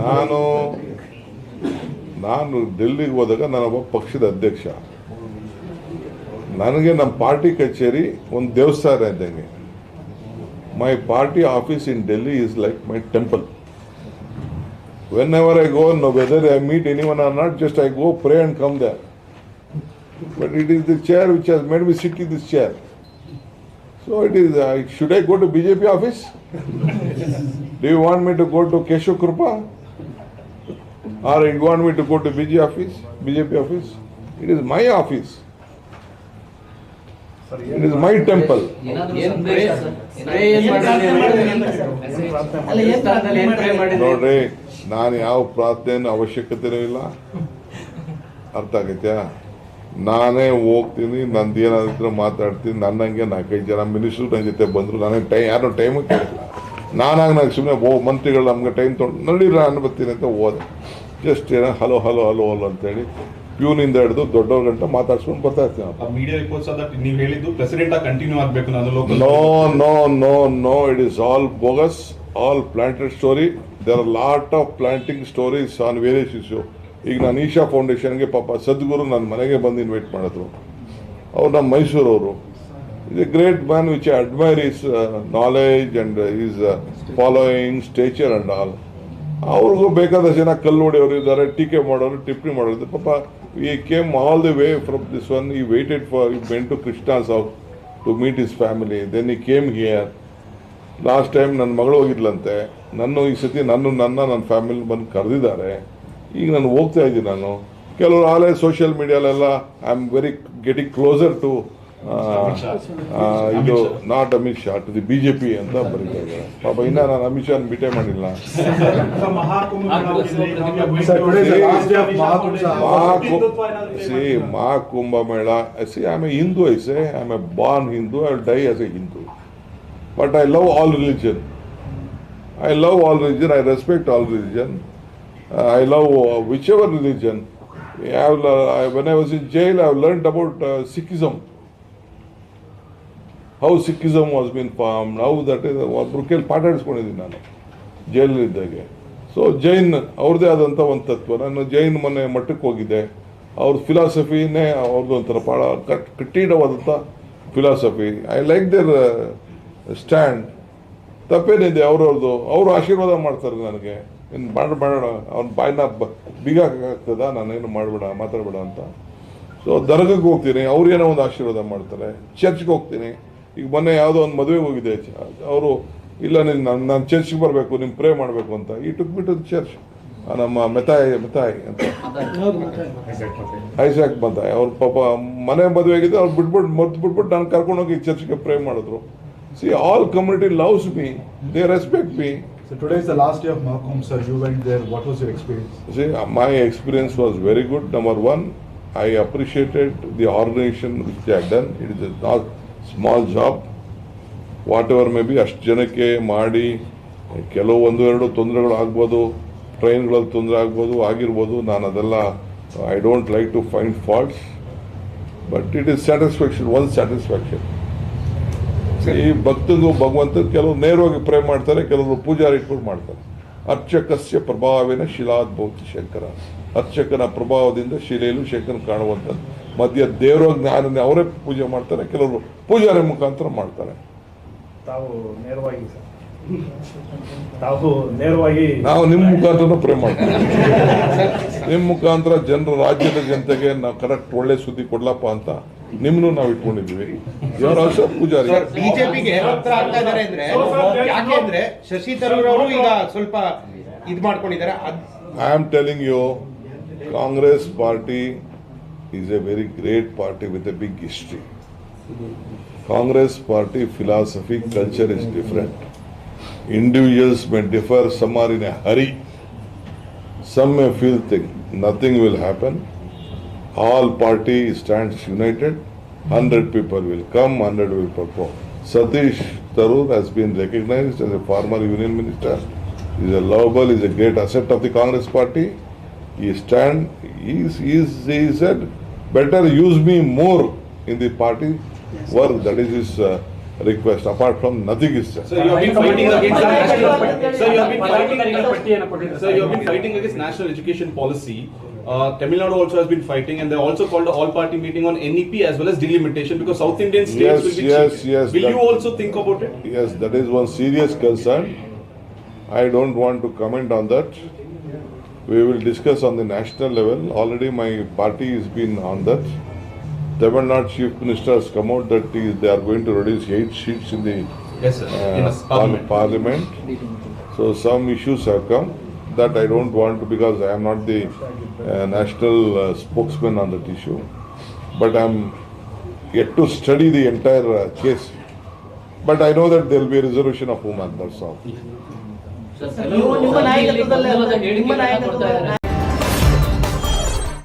ನಾನು ನಾನು ಡೆಲ್ಲಿಗೆ ಹೋದಾಗ ನಾನೊಬ್ಬ ಪಕ್ಷದ ಅಧ್ಯಕ್ಷ. ನನಗೆ ನಮ್ಮ ಪಾರ್ಟಿ ಕಚೇರಿ ಒಂದು ದೇವಸ್ಥಾನ ಇದ್ದಂಗೆ. My party office in Delhi is like my temple whenever I go no whether I meet any one or not just I go pray and come there. But it is the chair which has made me sit chair so it is I should I go to B J P office? do you want me to go to keshav krupa? Or you want me to go to bj office? Bjp office? It is my office. It is my temple. ನೋಡ್ರಿ ನಾನು ಯಾವ ಪ್ರಾರ್ಥನೆ ಅವಶ್ಯಕತೆ ಇಲ್ಲ. ಅರ್ಥ ಆಗೈತ್ಯಾ ನಾನೇ ಹೋಗ್ತೀನಿ ನಂದು ಏನಾದ್ರು ಮಾತಾಡ್ತೀನಿ ನನ್ನಂಗೆ ನಾಲ್ಕೈದು ಜನ ಮಿನಿಸ್ಟ್ರು ನನ್ನ ಜೊತೆ ಬಂದರು ನನಗೆ ಟೈಮ್ ಯಾರು ಟೈಮು ಕೇಳಿಲ್ಲ. ನಾನಾಗ ನನಗೆ ಸುಮ್ಮನೆ ಓ ಮಂತ್ರಿಗಳು ನಮಗೆ ಟೈಮ್ ತೊಗೊಂಡು ನಡೀರ ನಾನು ಬರ್ತೀನಿ ಅಂತ ಹೋದೆ ಜಸ್ಟ್ ಏನೋ ಹಲೋ ಹಲೋ ಹಲೋ ಹಲೋ ಅಂತೇಳಿ ಪ್ಯೂನಿಂದ ಹಿಡಿದು ದೊಡ್ಡವ್ರ ಗಂಟ ಮಾತಾಡ್ಸ್ಕೊಂಡು ಬರ್ತಾ ಇರ್ತೀನಿ ನೋ ಮೀಡಿಯಾ ರಿಪೋರ್ಟ್ಸ್ ನೋ ನೀವು ಹೇಳಿದ್ದು ಪ್ರೆಸಿಡೆಂಟ್ ಆಗಿ ಕಂಟಿನ್ಯೂ ಆಗಬೇಕು ನಾನು there are lot of planting stories on various issue. ಈಗ ನಾನು ಈಶಾ ಫೌಂಡೇಶನ್ಗೆ ಪಾಪ ಸದ್ಗುರು ನನ್ನ ಮನೆಗೆ ಬಂದು ಇನ್ವೈಟ್ ಮಾಡಿದ್ರು. ಅವ್ರು ನಮ್ಮ ಮೈಸೂರವರು. A great man which I admire is knowledge and is following stature and all ಅವ್ರಿಗೂ ಬೇಕಾದ ಜನ ಕಲ್ಲು ಹೊಡೆಯವರು ಇದ್ದಾರೆ, ಟೀಕೆ ಮಾಡೋರು, ಟಿಪ್ಪಣಿ ಮಾಡೋರು ಪಾಪ he came all the way from this one he waited for he men to Krishna's house to meet his family then he came here last time ನನ್ನ ಮಗಳು ಹೋಗಿದ್ಲಂತೆ. ನನ್ನ, ಈ ಸತಿ ನನ್ನ ನನ್ನ ನನ್ನ ಫ್ಯಾಮಿಲಿ ಬಂದು ಕರೆದಿದ್ದಾರೆ. ಈಗ ನಾನು ಹೋಗ್ತಾ ಇದ್ದೀನಿ ನಾನು. ಕೆಲವರು ಆಲೇ social ಮೀಡಿಯಾಲೆಲ್ಲ I am very getting closer to ಇದು not Amit Shah to the BJP ಅಂತ ಬರೀತಾ ಇದ್ದಾರೆ. ಪಾಪ ಇನ್ನ ನಾನು ಅಮಿತ್ ಶಾ ಬಿಟ್ಟೆ ಮಾಡಿಲ್ಲ. Maha Kumbh Mela. See I may Hindu I say I may born Hindu I die as a Hindu but I love all religion I love all religion I respect all religion I love whichever religion I have when I was in jail I have learn about Sikhism whichever Sikhism was been form how that is ಒಬ್ಬರು ಕೇಳಿ ಪಾಠ ಹೇಳಿಸ್ಕೊಂಡಿದ್ದೀನಿ ನಾನು ಜೈಲಲ್ಲಿದ್ದಾಗೆ so Jain ಅವ್ರದ್ದೇ ಆದಂಥ ಒಂದು ತತ್ವ. ನಾನು ಜೈನ್ ಮನೆ ಮಠಕ್ಕೆ ಹೋಗಿದ್ದೆ. ಅವ್ರ ಫಿಲಾಸಫಿನೇ ಅವ್ರದ್ದು ಒಂಥರ ಭಾಳ ಕಟ್ ಕಟ್ಟಿಡವಾದಂಥ philosophy I like their stand ತಪ್ಪೇನಿದೆ ಅವ್ರವ್ರದ್ದು. ಅವರು ಆಶೀರ್ವಾದ ಮಾಡ್ತಾರೆ ನನಗೆ. ಇನ್ನು ಮಾಡ ಮಾಡೋಣ ಅವ್ನ ಬಾಯ್ನ ಬ ಬಿಗಾಕಾಗ್ತದ ನಾನೇನು ಮಾಡಬೇಡ, ಮಾತಾಡಬೇಡ ಅಂತ. ಸೊ ದರ್ಗಕ್ಕೆ ಹೋಗ್ತೀನಿ. ಅವ್ರೇನೋ ಒಂದು ಆಶೀರ್ವಾದ ಮಾಡ್ತಾರೆ. ಚರ್ಚ್ಗೆ ಹೋಗ್ತೀನಿ. ಈಗ ಮೊನ್ನೆ ಯಾವುದೋ ಒಂದು ಮದುವೆಗೆ ಹೋಗಿದೆ ಅವರು ಇಲ್ಲ ನೀನು ನಾನು ನಾನು ಚರ್ಚ್ಗೆ ಬರಬೇಕು ನಿಮ್ಮ ಪ್ರೇ ಮಾಡಬೇಕು ಅಂತ. ಈ ಟುಕ್ ಬಿಟ್ಟು ಚರ್ಚ್ ನಮ್ಮ ಮೆತಾಯಿ ಮೆತಾಯಿ ಅಂತ. ಐಸಾಕ್ ಬಂತ ಅವ್ರ ಪಾಪ ಮನೆ ಮದುವೆ ಆಗಿದ್ದು ಅವ್ರು ಬಿಟ್ಬಿಟ್ಟು ಮರ್ತು ಬಿಟ್ಬಿಟ್ಟು ನಾನು ಕರ್ಕೊಂಡು ಹೋಗಿ ಚರ್ಚ್ಗೆ ಪ್ರೇ ಮಾಡಿದ್ರು. See all community loves me they respect me my experience was very good number one I appreciated the organisation which done it is not small job whatever may be ಅಷ್ಟು ಜನಕ್ಕೆ ಮಾಡಿ ಕೆಲವು ಒಂದು ಎರಡು ತೊಂದರೆಗಳು ಆಗ್ಬೋದು ಟ್ರೈನ್ಗಳಲ್ಲಿ ತೊಂದರೆ ಆಗ್ಬೋದು ಆಗಿರ್ಬೋದು ನಾನು ಅದೆಲ್ಲ I don't like to find faults but it is satisfaction one satisfaction ಈ ಭಕ್ತಗೂ ಭಗವಂತ ಕೆಲವು ನೇರವಾಗಿ ಪ್ರೇ ಮಾಡ್ತಾರೆ ಕೆಲವರು ಪೂಜಾರಿ ಕೂಡ ಮಾಡ್ತಾರೆ. ಅರ್ಚಕಸ್ಯ ಪ್ರಭಾವಿನ ಶಿಲಾದ್ಭೌತಿ ಶಂಕರ. ಅರ್ಚಕನ ಪ್ರಭಾವದಿಂದ ಶಿಲೆಯಲ್ಲೂ ಶಂಕರ ಕಾಣುವಂಥದ್ದು. ಮಧ್ಯ ದೇವರ ಜ್ಞಾನನೇ ಅವರೇ ಪೂಜೆ ಮಾಡ್ತಾರೆ ಕೆಲವರು ಪೂಜಾರಿ ಮುಖಾಂತರ ಮಾಡ್ತಾರೆ. ತಾವು ನೇರವಾಗಿ ಸರ್. ತಾವು ನೇರವಾಗಿ ನಾವು ನಿಮ್ಮ ಮುಖಾಂತರ ಪ್ರೇಮ ಮಾಡ್ತೀವಿ. ನಿಮ್ಮ ಮುಖಾಂತರ ಜನರು ರಾಜ್ಯದ ಜನತೆಗೆ ನಾವು ಕರೆಕ್ಟ್ ಒಳ್ಳೆ ಸುದ್ದಿ ಕೊಡ್ಲಪ್ಪ ಅಂತ ನಿಮ್ಮನ್ನು ನಾವು ಇಟ್ಕೊಂಡಿದ್ವಿ ಯಾರು ಆಲ್ಸೋ ಪೂಜಾರಿ. ಬಿಜೆಪಿಗೆ ಹತ್ರ ಆಗ್ತಾ ಇದಾರೆ ಅಂದ್ರೆ ಯಾಕೆ ಅಂದ್ರೆ ಶಶಿ ತರೂರ್ ಅವರು ಈಗ ಸ್ವಲ್ಪ ಇದು ಮಾಡ್ಕೊಂಡಿದ್ದಾರೆ I am telling you Congress party is a very great party with a big history. Congress party philosophy, culture is different. Individuals may differ, some are in a hurry. Some may feel thing, nothing will happen. All party stands united, hundred people will come, hundred will perform. Satish Tharoor has been recognized as a former union minister. He is a lovable, he is a great asset of the Congress party. He stand, he is, he is, he said, better use me more in the party work. That is his uh, request. Apart from nothing is said. So you have been fighting against national. Sir, you have been fighting. You have been fighting against national education policy. Uh, Tamil Nadu also has been fighting, and they also called an all-party meeting on NEP as well as delimitation because South Indian states yes, will be yes, cheated. Yes, Will that, you also think about it? Yes, that is one serious concern. I don't want to comment on that. We will discuss on the national level. Already my party has been on that. Tamil Nadu Chief Minister has come out that he- they are going to reduce eight seats in the Yes, sir. In uh, a parliament. parliament. So some issues have come that I don't want to because I am not the uh, national uh, spokesman on that issue. But I'm yet to study the entire uh, case. But I know that there will be a resolution of women, that's all. ನಿಮ್ಮ ನಾಯಕತ್ವದಲ್ಲಿ ನಿಮ್ಮ ಇದ್ದಾರೆ